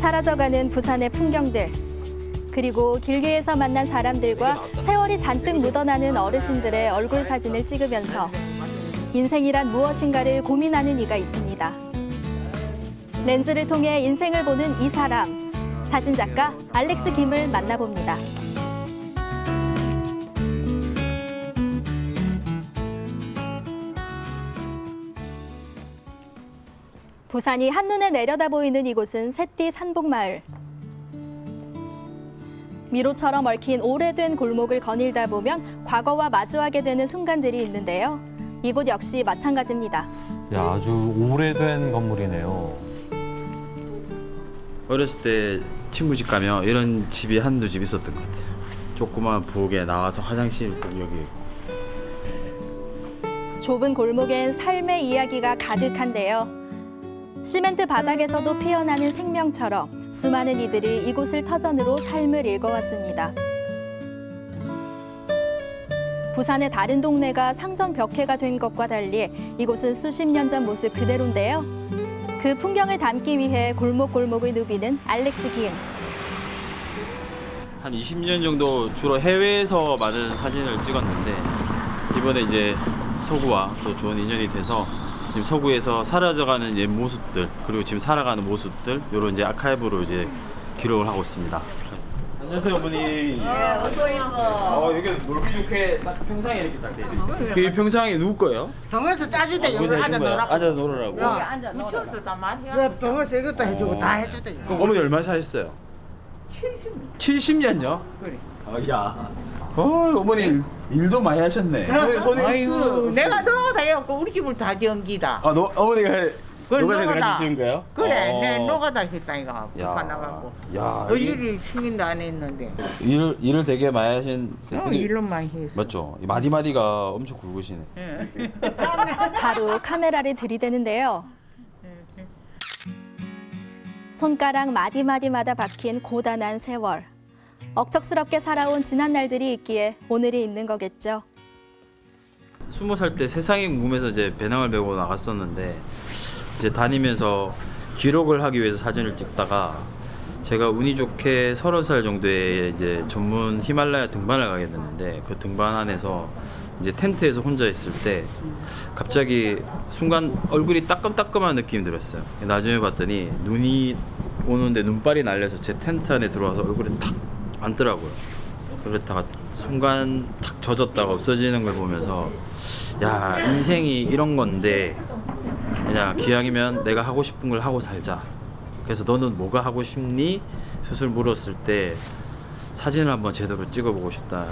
사라져가는 부산의 풍경들. 그리고 길게에서 만난 사람들과 세월이 잔뜩 묻어나는 어르신들의 얼굴 사진을 찍으면서 인생이란 무엇인가를 고민하는 이가 있습니다. 렌즈를 통해 인생을 보는 이 사람, 사진작가 알렉스 김을 만나봅니다. 부산이 한눈에 내려다 보이는 이곳은 새띠 산복마을. 미로처럼 얽힌 오래된 골목을 거닐다 보면 과거와 마주하게 되는 순간들이 있는데요. 이곳 역시 마찬가지입니다. 야, 아주 오래된 건물이네요. 어렸을 때 친구 집 가면 이런 집이 한두 집 있었던 것 같아요. 조그만 부엌에 나와서 화장실 꼭 여기 좁은 골목엔 삶의 이야기가 가득한데요. 시멘트 바닥에서도 피어나는 생명처럼 수많은 이들이 이곳을 터전으로 삶을 읽어왔습니다. 부산의 다른 동네가 상전 벽해가 된 것과 달리 이곳은 수십 년 전 모습 그대로인데요. 그 풍경을 담기 위해 골목골목을 누비는 알렉스 김. 한 20년 정도 주로 해외에서 많은 사진을 찍었는데 이번에 이제 서구와 또 좋은 인연이 돼서 지금 서구에서 사라져가는 옛 모습들 그리고 지금 살아가는 모습들 이런 이제 아카이브로 이제 기록을 하고 있습니다. 안녕하세요 어머니. 네 어서 있어. 어 여기 놀기 좋게 딱 평상에 이렇게 딱 돼. 이 평상에 누구 거예요? 병원에서 짜주대 여기 여기서 앉아 해준 거야? 놀라고 앉아 놀으라고. 야, 붙여서 다 말이야. 그 병원에서 이것도 해주고 어. 다 해주대 그럼 어머니 얼마 사셨어요? 70. 70년요? 그래. 아, 야. 어, 어머니 일도 많이 하셨네. 어머니 손에 아이고, 쓰- 내가 너가 다 해갖고 우리 집을 다 전기다. 아, 너 어머니가 그걸 노가다 너가 다- 같이 지은 거예요? 그래, 어. 내 너가 다 했다 이거 야. 부산 나가고. 야. 너 일을 승인도 안 했는데. 일 일을 되게 많이 하신. 어, 근데 일로 많이 했어. 맞죠? 이 마디마디가 엄청 굵으시네. 응. 바로 카메라를 들이대는데요. 손가락 마디마디마다 박힌 고단한 세월. 억척스럽게 살아온 지난 날들이 있기에 오늘이 있는 거겠죠. 스무 살 때 세상이 궁금해서 이제 배낭을 메고 나갔었는데 이제 다니면서 기록을 하기 위해서 사진을 찍다가 제가 운이 좋게 서른 살 정도에 이제 전문 히말라야 등반을 가게 됐는데 그 등반 안에서 이제 텐트에서 혼자 있을 때 갑자기 순간 얼굴이 따끔따끔한 느낌이 들었어요. 나중에 봤더니 눈이 오는데 눈발이 날려서 제 텐트 안에 들어와서 얼굴이 탁 앉더라고요. 그랬다가 순간 탁 젖었다가 없어지는 걸 보면서 야 인생이 이런 건데 그냥 기왕이면 내가 하고 싶은 걸 하고 살자 그래서 너는 뭐가 하고 싶니? 스스로 물었을 때 사진을 한번 제대로 찍어보고 싶다는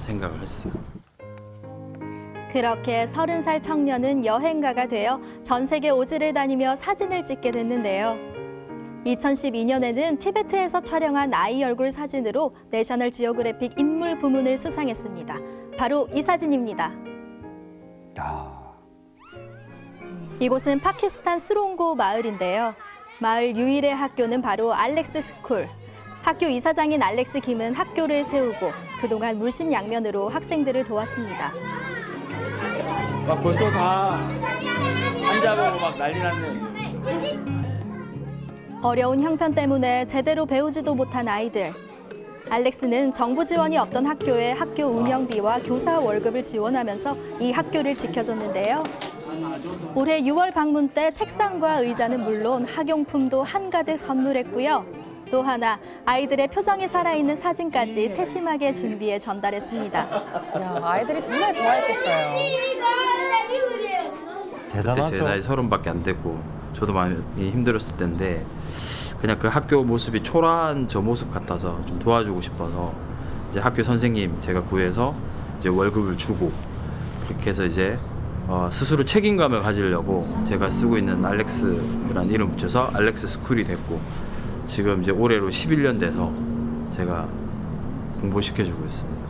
생각을 했어요 그렇게 서른 살 청년은 여행가가 되어 전 세계 오지를 다니며 사진을 찍게 됐는데요. 2012년에는 티베트에서 촬영한 아이 얼굴 사진으로 내셔널 지오그래픽 인물 부문을 수상했습니다. 바로 이 사진입니다. 야, 이곳은 파키스탄 스롱고 마을인데요. 마을 유일의 학교는 바로 알렉스 스쿨. 학교 이사장인 알렉스 김은 학교를 세우고 그동안 물심양면으로 학생들을 도왔습니다. 막 벌써 다 앉아보고 막 난리 났네 어려운 형편 때문에 제대로 배우지도 못한 아이들. 알렉스는 정부 지원이 없던 학교에 학교 운영비와 교사 월급을 지원하면서 이 학교를 지켜줬는데요. 올해 6월 방문 때 책상과 의자는 물론 학용품도 한가득 선물했고요. 또 하나 아이들의 표정이 살아있는 사진까지 세심하게 준비해 전달했습니다. 야, 아이들이 정말 좋아했겠어요. 그때 제 대단하죠. 나이 서른밖에 안 됐고 저도 많이 힘들었을 때인데 그냥 그 학교 모습이 초라한 저 모습 같아서 좀 도와주고 싶어서 이제 학교 선생님 제가 구해서 이제 월급을 주고 그렇게 해서 이제 어, 스스로 책임감을 가지려고 제가 쓰고 있는 알렉스라는 이름 붙여서 알렉스 스쿨이 됐고 지금 이제 올해로 11년 돼서 제가 공부시켜주고 있습니다.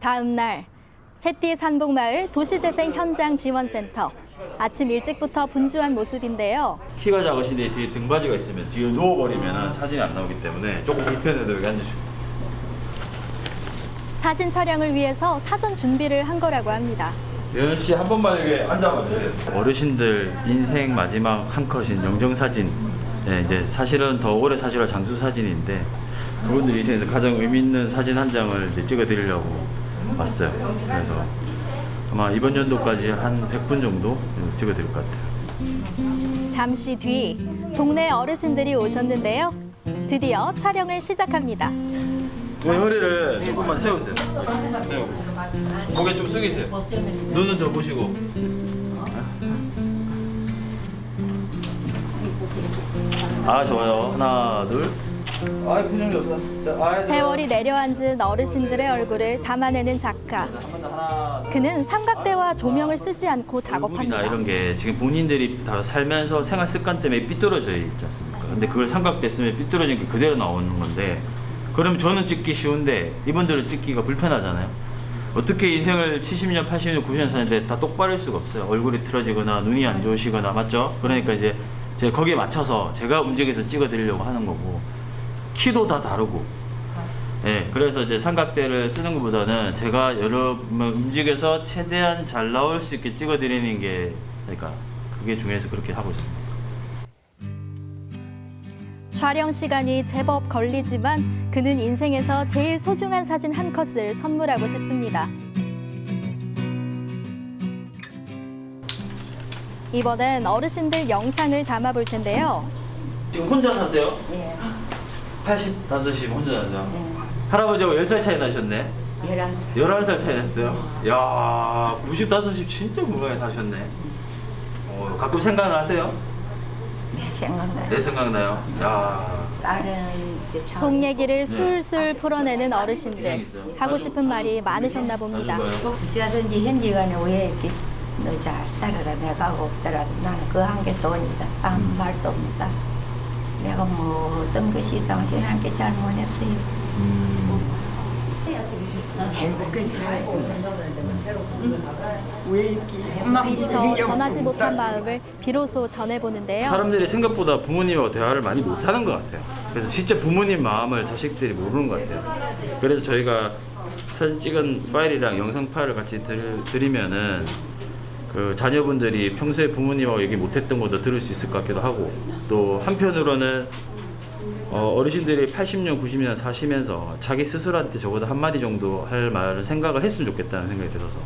다음 날 새띠 산복마을 도시재생 현장 지원센터. 아침 일찍부터 분주한 모습인데요. 키가 작으신데 뒤에 등받이가 있으면 뒤에 누워버리면 사진이 안 나오기 때문에 조금 불편해도 여기 앉으시고 사진 촬영을 위해서 사전 준비를 한 거라고 합니다. 예은 씨한 번만 여기 앉아봐 주세요. 어르신들 인생 마지막 한 컷인 영정 사진 네, 이제 사실은 더 오래 사실 장수 사진인데 그분들 인생에서 가장 의미 있는 사진 한 장을 이제 찍어드리려고 왔어요. 그래서 아마 이번 연도까지 한 100분 정도 찍어드릴 것 같아요. 잠시 뒤 동네 어르신들이 오셨는데요. 드디어 촬영을 시작합니다. 그 허리를 조금만 세우세요. 세우고. 고개 좀 숙이세요. 눈은 저 보시고. 아 좋아요. 하나 둘. 아 근육이 없어. 자, 아, 세월이 내려앉은 어르신들의 얼굴을 담아내는 작가. 한번 더 하나. 그는 삼각대와 조명을 쓰지 않고 작업합니다. 이런 게 지금 본인들이 다 살면서 생활 습관 때문에 삐뚤어져 있지 않습니까? 근데 그걸 삼각대 쓰면 삐뚤어진 게 그대로 나오는 건데 그럼 저는 찍기 쉬운데 이분들은 찍기가 불편하잖아요. 어떻게 인생을 70년, 80년, 90년 사는데 다 똑바를 수가 없어요. 얼굴이 틀어지거나 눈이 안 좋으시거나 맞죠? 그러니까 이제 제가 거기에 맞춰서 제가 움직여서 찍어드리려고 하는 거고 키도 다 다르고 네, 그래서 이제 삼각대를 쓰는 것보다는 제가 여러 뭐 움직여서 최대한 잘 나올 수 있게 찍어드리는 게 그러니까 그게 중요해서 그렇게 하고 있습니다. 촬영 시간이 제법 걸리지만 그는 인생에서 제일 소중한 사진 한 컷을 선물하고 싶습니다. 이번엔 어르신들 영상을 담아볼 텐데요. 지금 혼자 사세요? 예, 85이면 혼자 사세요? 할아버지하고 10살 차이 나셨네? 11살. 11살 차이 났어요? 야 95이 진짜 건강하게 사셨네. 어, 가끔 생각나세요? 내 생각나요. 내 생각나요? 야 딸은 이제 참 속 얘기를 술술 풀어내는 어르신들. 하고 싶은 말이 많으셨나 봅니다. 어찌하든지 현지간에 왜 이렇게 너 잘 살아라 내가 없더라도 나는 그 한계 소원이다. 아무 말도 없다. 내가 뭐 어떤 것이 당신한테 잘못했어요. 행복하게 살고 미처 전하지 못한 마음을 비로소 전해보는데요. 사람들이 생각보다 부모님하고 대화를 많이 못하는 것 같아요. 그래서 진짜 부모님 마음을 자식들이 모르는 것 같아요. 그래서 저희가 사진 찍은 파일이랑 영상 파일을 같이 들, 드리면은 그 자녀분들이 평소에 부모님하고 얘기 못했던 것도 들을 수 있을 것 같기도 하고 또 한편으로는 어, 어르신들이 80년, 90년 사시면서 자기 스스로한테 적어도 한마디 정도 할 말을 생각을 했으면 좋겠다는 생각이 들어서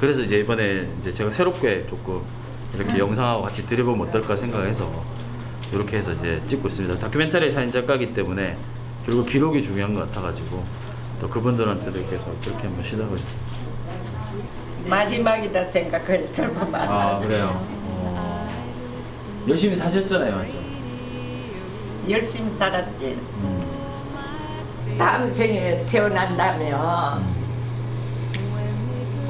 그래서 이제 이번에 이제 제가 새롭게 조금 이렇게 영상하고 같이 드려보면 어떨까 생각해서 이렇게 해서 이제 찍고 있습니다. 다큐멘터리 사진 작가이기 때문에 결국 기록이 중요한 것 같아가지고 또 그분들한테도 해서 그렇게 한번 시도하고 있습니다. 마지막이다 생각을 설마 아 그래요. 어, 열심히 사셨잖아요, 맞죠? 열심히 살았지. 다음 생에 태어난다면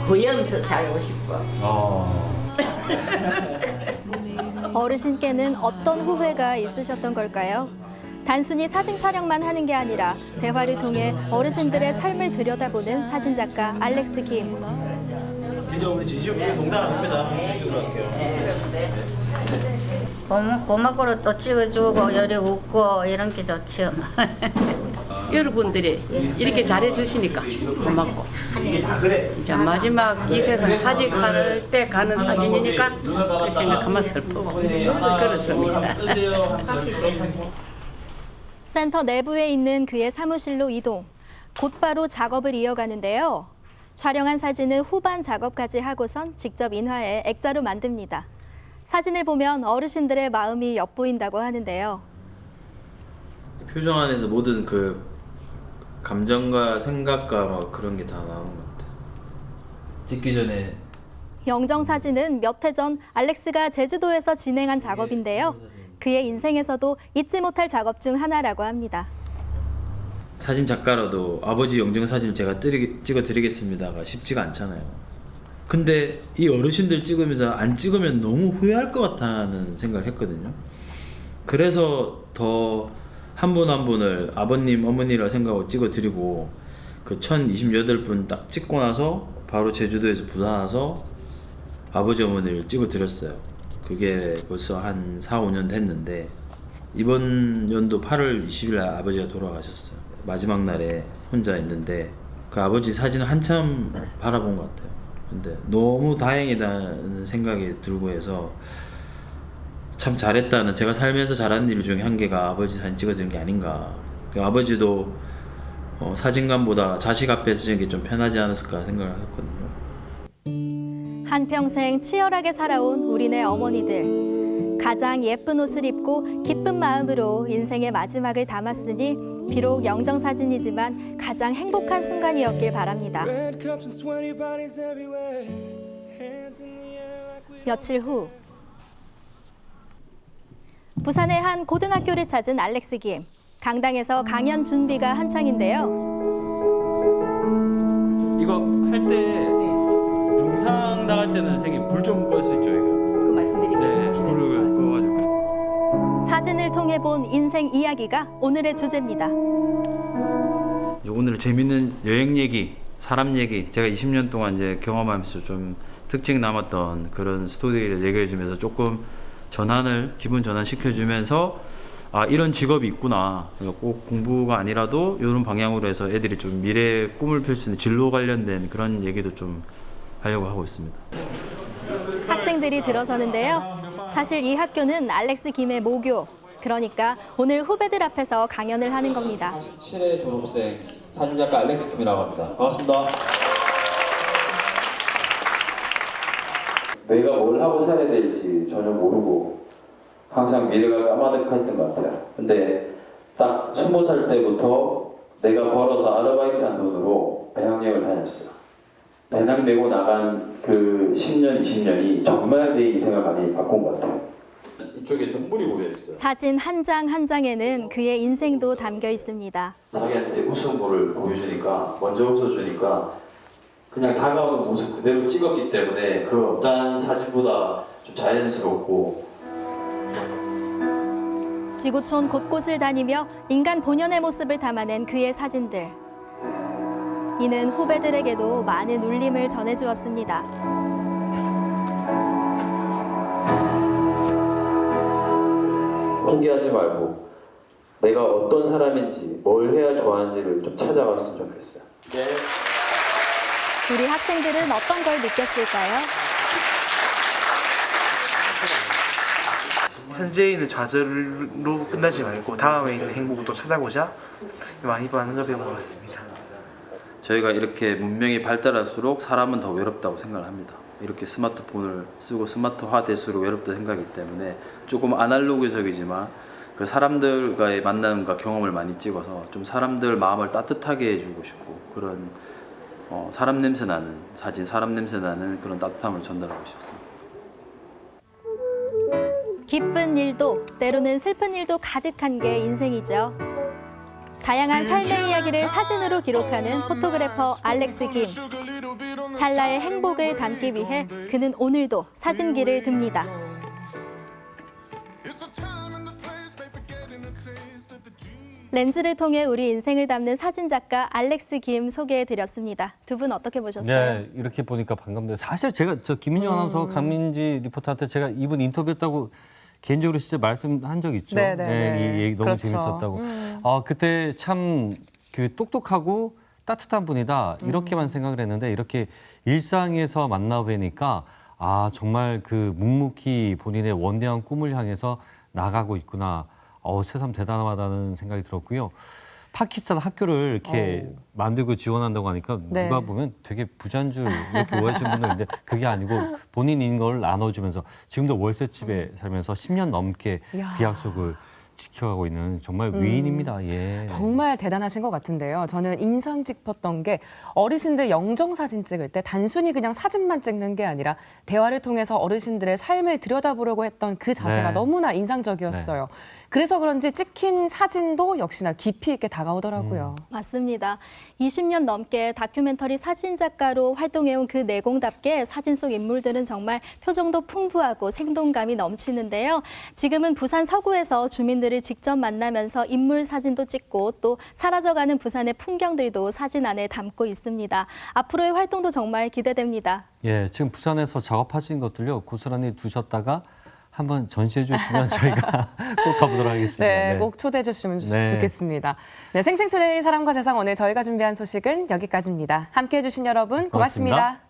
구염서 살고 싶어. 어. 어르신께는 어떤 후회가 있으셨던 걸까요? 단순히 사진 촬영만 하는 게 아니라 대화를 통해 어르신들의 삶을 들여다보는 사진작가 알렉스 김. 진짜 우리 지지율 농담 안 합니다. 지지율 할게요. 고마, 고맙고로 또 찍어주고 요리 웃고 이런 게 좋죠. 여러분들이 이렇게 잘해주시니까 고맙고 이제 마지막 이 세상 하직할 때 가는 사진이니까 그 생각하면 슬프고 그렇습니다. 센터 내부에 있는 그의 사무실로 이동. 곧바로 작업을 이어가는데요. 촬영한 사진은 후반 작업까지 하고선 직접 인화해 액자로 만듭니다. 사진을 보면 어르신들의 마음이 엿보인다고 하는데요. 표정 안에서 모든 그 감정과 생각과 막 그런 게 다 나오는 것 같아. 찍기 전에 영정 사진은 몇 해 전 알렉스가 제주도에서 진행한 작업인데요. 그의 인생에서도 잊지 못할 작업 중 하나라고 합니다. 사진 작가라도 아버지 영정 사진을 제가 찍어 드리겠습니다가 쉽지가 않잖아요. 근데 이 어르신들 찍으면서 안 찍으면 너무 후회할 것 같다는 생각을 했거든요. 그래서 더 한분한 분을 아버님, 어머니라 생각하고 찍어 드리고 그 1028분 딱 찍고 나서 바로 제주도에서 부산 와서 아버지 어머니를 찍어 드렸어요. 그게 벌써 한 4, 5년 됐는데 이번 연도 8월 20일 날 아버지가 돌아가셨어요. 마지막 날에 혼자 있는데 그 아버지 사진을 한참 바라본 것 같아요. 근데 너무 다행이다는 생각이 들고 해서 참 잘했다는 제가 살면서 잘하는 일 중에 한 개가 아버지 사진 찍어주는 게 아닌가. 그 아버지도 어, 사진관보다 자식 앞에서 찍는 게 좀 편하지 않았을까 생각을 했거든요. 한평생 치열하게 살아온 우리네 어머니들. 가장 예쁜 옷을 입고 기쁜 마음으로 인생의 마지막을 담았으니 비록 영정 사진이지만 가장 행복한 순간이었길 바랍니다. 며칠 후 부산의 한 고등학교를 찾은 알렉스 김. 강당에서 강연 준비가 한창인데요. 이거 할 때 영상 나갈 때는 선생님 불좀끌수 있죠, 이거. 사진을 통해 본 인생 이야기가 오늘의 주제입니다. 오늘 재밌는 여행 얘기, 사람 얘기, 제가 20년 동안 이제 경험하면서 좀 특징 남았던 그런 스토리를 얘기해 주면서 조금 전환을 기분 전환 시켜주면서 아 이런 직업이 있구나. 그러니까 꼭 공부가 아니라도 이런 방향으로 해서 애들이 좀 미래 꿈을 펼 수 있는 진로 관련된 그런 얘기도 좀 하려고 하고 있습니다. 학생들이 들어서는데요. 사실 이 학교는 알렉스 김의 모교. 그러니까 오늘 후배들 앞에서 강연을 하는 겁니다. 7회 졸업생 사진작가 알렉스 김이라고 합니다. 반갑습니다. 내가 뭘 하고 살아야 될지 전혀 모르고 항상 미래가 까마득했던 것 같아요. 근데 딱 스무 살 때부터 내가 벌어서 아르바이트한 돈으로 배낭여행을 다녔어요. 배낭 메고 나간 그 10년, 20년이 정말 내 인생을 많이 바꾼 것 같아요. 이쪽에 눈물이 고여있어요. 사진 한 장 한 장에는 그의 인생도 담겨 있습니다. 자기한테 웃음을 보여주니까 먼저 웃어주니까 그냥 다가오는 모습 그대로 찍었기 때문에 그 어떠한 사진보다 좀 자연스럽고 지구촌 곳곳을 다니며 인간 본연의 모습을 담아낸 그의 사진들. 이는 후배들에게도 많은 울림을 전해주었습니다. 포기하지 말고 내가 어떤 사람인지 뭘 해야 좋아하는지를 좀 찾아봤으면 좋겠어요. 우리 학생들은 어떤 걸 느꼈을까요? 현재에 있는 좌절로 끝나지 말고 다음에 있는 행복을 또 찾아보자 많이 많은 걸 배운 것 같습니다. 저희가 이렇게 문명이 발달할수록 사람은 더 외롭다고 생각을 합니다. 이렇게 스마트폰을 쓰고 스마트화 될수록 외롭다 생각이기 때문에 조금 아날로그적이지만 그 사람들과의 만남과 경험을 많이 찍어서 좀 사람들 마음을 따뜻하게 해주고 싶고 그런 어, 사람 냄새 나는 사진, 사람 냄새 나는 그런 따뜻함을 전달하고 싶습니다. 기쁜 일도 때로는 슬픈 일도 가득한 게 인생이죠. 다양한 삶의 이야기를 사진으로 기록하는 포토그래퍼 알렉스 김. 찰나의 행복을 담기 위해 그는 오늘도 사진기를 듭니다. 렌즈를 통해 우리 인생을 담는 사진 작가 알렉스 김 소개해 드렸습니다. 두 분 어떻게 보셨어요? 네, 이렇게 보니까 반갑네요. 사실 제가 저 김민정 아나운서, 강민지 리포터한테 제가 이분 인터뷰했다고 개인적으로 진짜 말씀한 적 있죠. 네, 네, 네. 이 얘기 너무 그렇죠. 재밌었다고. 음. 아, 그때 참 그 똑똑하고 따뜻한 분이다 이렇게만 생각을 했는데 이렇게 일상에서 만나 뵈니까 아 정말 그 묵묵히 본인의 원대한 꿈을 향해서 나가고 있구나. 어, 새삼 대단하다는 생각이 들었고요. 파키스탄 학교를 이렇게 만들고 지원한다고 하니까 네. 누가 보면 되게 부자인 줄 이렇게 오해하시는 분들 있는데 그게 아니고 본인인 걸 나눠주면서 지금도 월세집에 살면서 10년 넘게 이야. 그 약속을 지켜가고 있는 정말 위인입니다. 예. 정말 대단하신 것 같은데요. 저는 인상 깊었던 게 어르신들 영정 사진 찍을 때 단순히 그냥 사진만 찍는 게 아니라 대화를 통해서 어르신들의 삶을 들여다보려고 했던 그 자세가 네. 너무나 인상적이었어요. 그래서 그런지 찍힌 사진도 역시나 깊이 있게 다가오더라고요. 맞습니다. 20년 넘게 다큐멘터리 사진 작가로 활동해온 그 내공답게 사진 속 인물들은 정말 표정도 풍부하고 생동감이 넘치는데요. 지금은 부산 서구에서 주민들을 직접 만나면서 인물 사진도 찍고 또 사라져가는 부산의 풍경들도 사진 안에 담고 있습니다. 앞으로의 활동도 정말 기대됩니다. 예, 지금 부산에서 작업하신 것들요 고스란히 두셨다가 한번 전시해 주시면 저희가 꼭 가보도록 하겠습니다. 네, 꼭 초대해 주시면 좋- 네. 좋겠습니다. 네, 생생투데이 사람과 세상 오늘 저희가 준비한 소식은 여기까지입니다. 함께해 주신 여러분 고맙습니다. 고맙습니다.